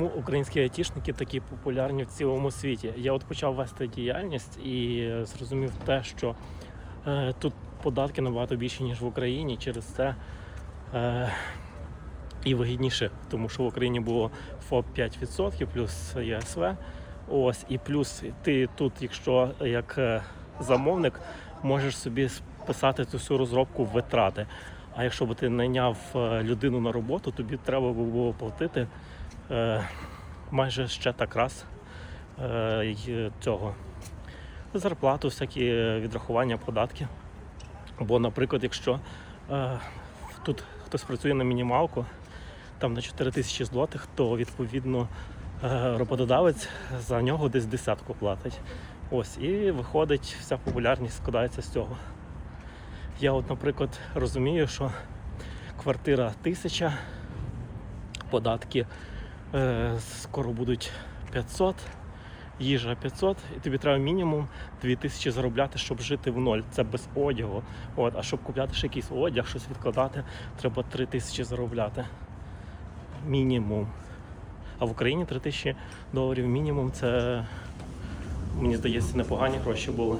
Чому Українські айтішники такі популярні в цілому світі. Я от почав вести діяльність і зрозумів те, що е, тут податки набагато більші, ніж в Україні. Через це е, і вигідніше, тому що в Україні було ФОП 5% плюс ЄСВ. Ось і плюс ти тут, якщо як е, замовник, можеш собі списати цю всю розробку витрати. А якщо б ти найняв е, людину на роботу, тобі треба було платити майже ще так раз е, цього зарплату, всякі відрахування, податки. Бо, наприклад, якщо е, тут хтось працює на мінімалку, там на 4 тисячі злотих, то відповідно е, роботодавець за нього десь десятку платить. Ось, і виходить, вся популярність складається з цього. Я, от, наприклад, розумію, що квартира тисяча, податки е, скоро будуть 500, їжа 500, і тобі треба мінімум 2000 заробляти, щоб жити в ноль. Це без одягу. От, а щоб купляти ще якийсь одяг, щось відкладати, треба 3000 заробляти. Мінімум. А в Україні 3000 доларів мінімум це, мені здається, непогані гроші були.